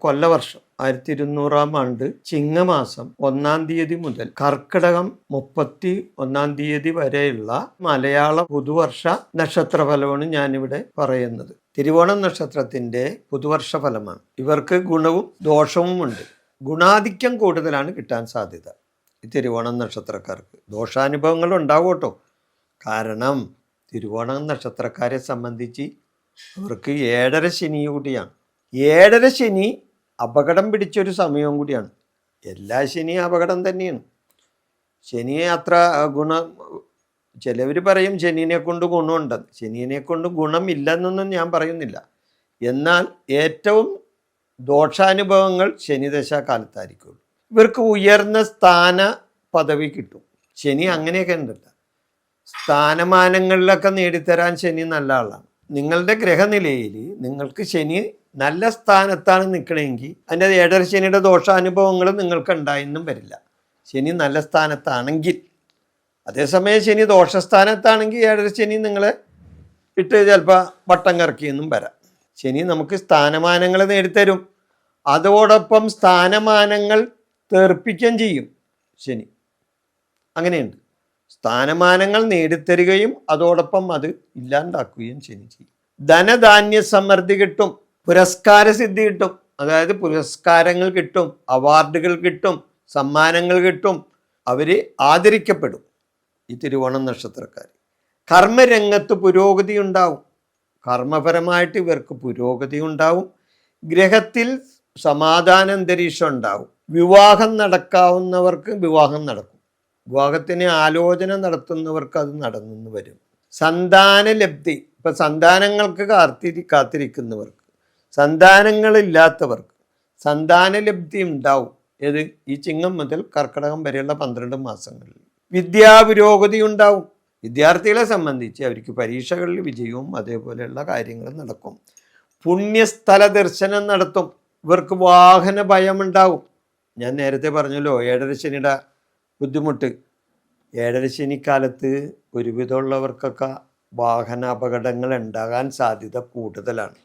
കൊല്ലവർഷം ആയിരത്തി ഇരുന്നൂറാം ആണ്ട് ചിങ്ങമാസം ഒന്നാം തീയതി മുതൽ കർക്കിടകം മുപ്പത്തി ഒന്നാം തീയതി വരെയുള്ള മലയാള പുതുവർഷ നക്ഷത്രഫലമാണ് ഞാനിവിടെ പറയുന്നത്. തിരുവോണം നക്ഷത്രത്തിന്റെ പുതുവർഷ ഫലമാണ്. ഇവർക്ക് ഗുണവും ദോഷവും ഉണ്ട് ഗുണാധിക്യം കൂടുതലാണ് കിട്ടാൻ സാധ്യത ഈ തിരുവോണം നക്ഷത്രക്കാർക്ക്. ദോഷാനുഭവങ്ങൾ ഉണ്ടാവും കേട്ടോ. കാരണം തിരുവോണം നക്ഷത്രക്കാരെ സംബന്ധിച്ച് അവർക്ക് ഏഴര ശനി കൂടിയാണ്. ഏഴര ശനി അപകടം പിടിച്ചൊരു സമയവും കൂടിയാണ്. എല്ലാ ശനിയും അപകടം തന്നെയാണ്. ശനിയെ അത്ര ഗുണ ചിലവർ പറയും ശനിനെ കൊണ്ട് ഗുണമുണ്ടെന്ന് ശനിനെ കൊണ്ട് ഗുണമില്ലെന്നൊന്നും ഞാൻ പറയുന്നില്ല. എന്നാൽ ഏറ്റവും ദോഷാനുഭവങ്ങൾ ശനിദശ കാലത്തായിരിക്കും ഇവർക്ക് ഉയർന്ന സ്ഥാന പദവി കിട്ടും. ശനി അങ്ങനെയൊക്കെ ഉണ്ടല്ല. സ്ഥാനമാനങ്ങളിലൊക്കെ നേടിത്തരാൻ ശനി നല്ല ആളാണ്. നിങ്ങളുടെ ഗ്രഹനിലയിൽ നിങ്ങൾക്ക് ശനി നല്ല സ്ഥാനത്താണ് നിൽക്കണമെങ്കിൽ അതിന്റെ ഏഴര ശനിയുടെ ദോഷാനുഭവങ്ങൾ നിങ്ങൾക്ക് ഉണ്ടായെന്നും വരില്ല. ശനി നല്ല സ്ഥാനത്താണെങ്കിൽ. അതേസമയം ശനി ദോഷസ്ഥാനത്താണെങ്കിൽ ഏഴര ശനി നിങ്ങളെ ഇട്ട് ചിലപ്പോൾ വട്ടം കറക്കിയെന്നും വരാം. ശനി നമുക്ക് സ്ഥാനമാനങ്ങൾ നേടിത്തരും. അതോടൊപ്പം സ്ഥാനമാനങ്ങൾ തെറിപ്പിക്കുകയും ചെയ്യും ശനി. അങ്ങനെയുണ്ട്. സ്ഥാനമാനങ്ങൾ നേടിത്തരികയും അതോടൊപ്പം അത് ഇല്ലാണ്ടാക്കുകയും ശനി ചെയ്യും. ധനധാന്യ സമൃദ്ധി കിട്ടും. പുരസ്കാര സിദ്ധി കിട്ടും. അതായത് പുരസ്കാരങ്ങൾ കിട്ടും അവാർഡുകൾ കിട്ടും സമ്മാനങ്ങൾ കിട്ടും അവർ ആദരിക്കപ്പെടും ഈ തിരുവോണം നക്ഷത്രക്കാർ കർമ്മരംഗത്ത് പുരോഗതി ഉണ്ടാവും. കർമ്മപരമായിട്ട് ഇവർക്ക് പുരോഗതി ഉണ്ടാവും. ഗ്രഹത്തിൽ സമാധാന അന്തരീക്ഷം ഉണ്ടാവും. വിവാഹം നടക്കാവുന്നവർക്ക് വിവാഹം നടക്കും. വിവാഹത്തിന് ആലോചന നടത്തുന്നവർക്ക് അത് നടന്നു വരും. സന്താന ലബ്ധി ഇപ്പം സന്താനങ്ങൾക്ക് കാത്തിരി കാത്തിരിക്കുന്നവർക്ക് സന്താനങ്ങളില്ലാത്തവർക്ക് സന്താന ലബ്ധി ഉണ്ടാവും ഏത്? ഈ ചിങ്ങം മുതൽ കർക്കിടകം വരെയുള്ള പന്ത്രണ്ട് മാസങ്ങളിൽ. വിദ്യാപുരോഗതി ഉണ്ടാവും. വിദ്യാർത്ഥികളെ സംബന്ധിച്ച് അവർക്ക് പരീക്ഷകളിൽ വിജയവും അതേപോലെയുള്ള കാര്യങ്ങൾ നടക്കും. പുണ്യസ്ഥല ദർശനം നടത്തും. ഇവർക്ക് വാഹന ഭയമുണ്ടാവും. ഞാൻ നേരത്തെ പറഞ്ഞല്ലോ ഏഴര ശനിയുടെ ബുദ്ധിമുട്ട്. ഏഴര ശനിക്കാലത്ത് ഒരുവിധമുള്ളവർക്കൊക്കെ വാഹന അപകടങ്ങൾ ഉണ്ടാകാൻ സാധ്യത കൂടുതലാണ്.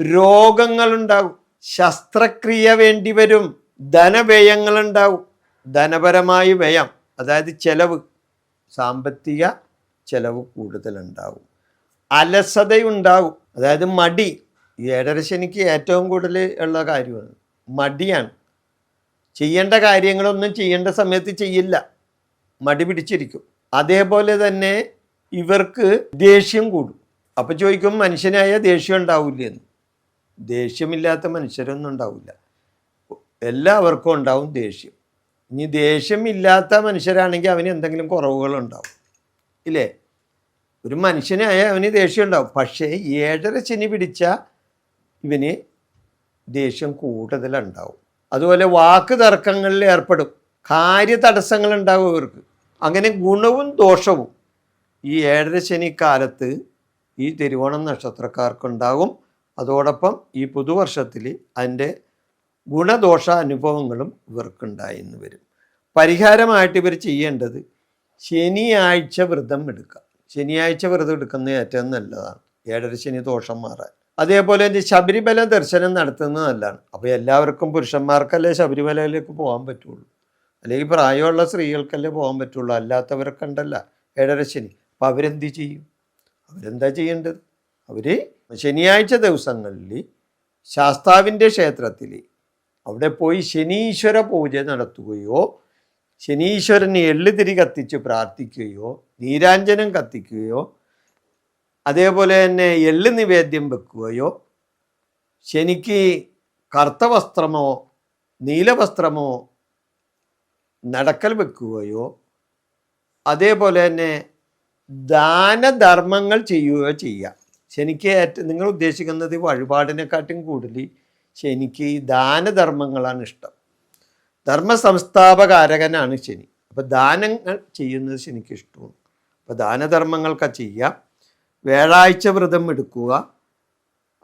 രോഗങ്ങളുണ്ടാകും. ശസ്ത്രക്രിയ വേണ്ടി വരും. ധനവ്യയങ്ങൾ ഉണ്ടാവും ധനപരമായി വ്യയം അതായത് ചെലവ് സാമ്പത്തിക ചെലവ് കൂടുതലുണ്ടാവും അലസതയുണ്ടാവും അതായത് മടി. ഏഴര ശനിക്ക് ഏറ്റവും കൂടുതൽ ഉള്ള കാര്യമാണ്. മടിയാണ്. ചെയ്യേണ്ട കാര്യങ്ങളൊന്നും ചെയ്യേണ്ട സമയത്ത് ചെയ്യില്ല. മടി പിടിച്ചിരിക്കും. അതേപോലെ തന്നെ ഇവർക്ക് ദേഷ്യം കൂടും. അപ്പം ചോദിക്കും മനുഷ്യനായ ദേഷ്യം ഉണ്ടാവില്ല എന്ന് ദേഷ്യമില്ലാത്ത മനുഷ്യരൊന്നും ഉണ്ടാവില്ല. എല്ലാവർക്കും ഉണ്ടാവും ദേഷ്യം. ഇനി ദേഷ്യമില്ലാത്ത മനുഷ്യരാണെങ്കിൽ അവന് എന്തെങ്കിലും കുറവുകളുണ്ടാവും. ഇല്ലേ? ഒരു മനുഷ്യനായ അവന് ദേഷ്യം ഉണ്ടാവും പക്ഷേ ഏഴര ശനി പിടിച്ച ഇവന് ദേഷ്യം കൂടുതലുണ്ടാവും. അതുപോലെ വാക്ക് തർക്കങ്ങളിൽ ഏർപ്പെടും. കാര്യ തടസ്സങ്ങൾ ഉണ്ടാവും ഇവർക്ക്. അങ്ങനെ ഗുണവും ദോഷവും ഈ ഏഴര ശനി കാലത്ത് ഈ തിരുവോണം നക്ഷത്രക്കാർക്കുണ്ടാകും. അതോടൊപ്പം ഈ പുതുവർഷത്തിൽ അതിന്റെ ഗുണദോഷ അനുഭവങ്ങളും ഇവർക്കുണ്ടായിന്ന് വരും. പരിഹാരമായിട്ട് ഇവർ ചെയ്യേണ്ടത് ശനിയാഴ്ച വ്രതം എടുക്കുക. ശനിയാഴ്ച വ്രതം എടുക്കുന്നത് ഏറ്റവും നല്ലതാണ്. ഏഴര ശനി ദോഷം മാറാൻ. അതേപോലെ തന്നെ ശബരിമല ദർശനം നടത്തുന്നത് നല്ലതാണ്. അപ്പോൾ എല്ലാവർക്കും പുരുഷന്മാർക്കല്ലേ ശബരിമലയിലേക്ക് പോകാൻ പറ്റുള്ളൂ. അല്ലെങ്കിൽ പ്രായമുള്ള സ്ത്രീകൾക്കല്ലേ പോകാൻ പറ്റുള്ളൂ. അല്ലാത്തവരൊക്കെ ഉണ്ടല്ല. ഏഴര ശനി. അപ്പോൾ അവരെന്ത് ചെയ്യും? അവരെന്താ ചെയ്യേണ്ടത്? അവർ ശനിയാഴ്ച ദിവസങ്ങളിൽ ശാസ്താവിന്റെ ക്ഷേത്രത്തിൽ അവിടെ പോയി ശനീശ്വര പൂജ നടത്തുകയോ ശനീശ്വരന് എള്ളുതിരി കത്തിച്ച് പ്രാർത്ഥിക്കുകയോ നീരാഞ്ജനം കത്തിക്കുകയോ അതേപോലെ തന്നെ എള്ള് നിവേദ്യം വെക്കുകയോ ശനിക്ക് കറുത്ത വസ്ത്രമോ നീലവസ്ത്രമോ നടക്കൽ വെക്കുകയോ അതേപോലെ തന്നെ ദാനധർമ്മങ്ങൾ ചെയ്യുകയോ ചെയ്യാം. ശനിക്ക് ഏറ്റവും നിങ്ങൾ ഉദ്ദേശിക്കുന്നത് വഴിപാടിനെക്കാട്ടും കൂടുതൽ ശനിക്ക് ദാനധർമ്മങ്ങളാണ് ഇഷ്ടം. ധർമ്മ സംസ്ഥാപകാരകനാണ് ശനി. അപ്പോൾ ദാനങ്ങൾ ചെയ്യുന്നത് ശനിക്ക് ഇഷ്ടമാണ്. അപ്പോൾ ദാനധർമ്മങ്ങളൊക്കെ ചെയ്യാം വ്യാഴാഴ്ച വ്രതം എടുക്കുക.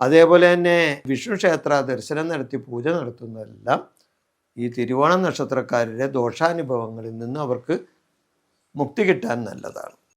അതേപോലെ തന്നെ വിഷ്ണു ക്ഷേത്ര ദർശനം നടത്തി പൂജ നടത്തുന്നതെല്ലാം ഈ തിരുവോണ നക്ഷത്രക്കാരുടെ ദോഷാനുഭവങ്ങളിൽ നിന്ന് അവർക്ക് മുക്തി കിട്ടാൻ നല്ലതാണ്.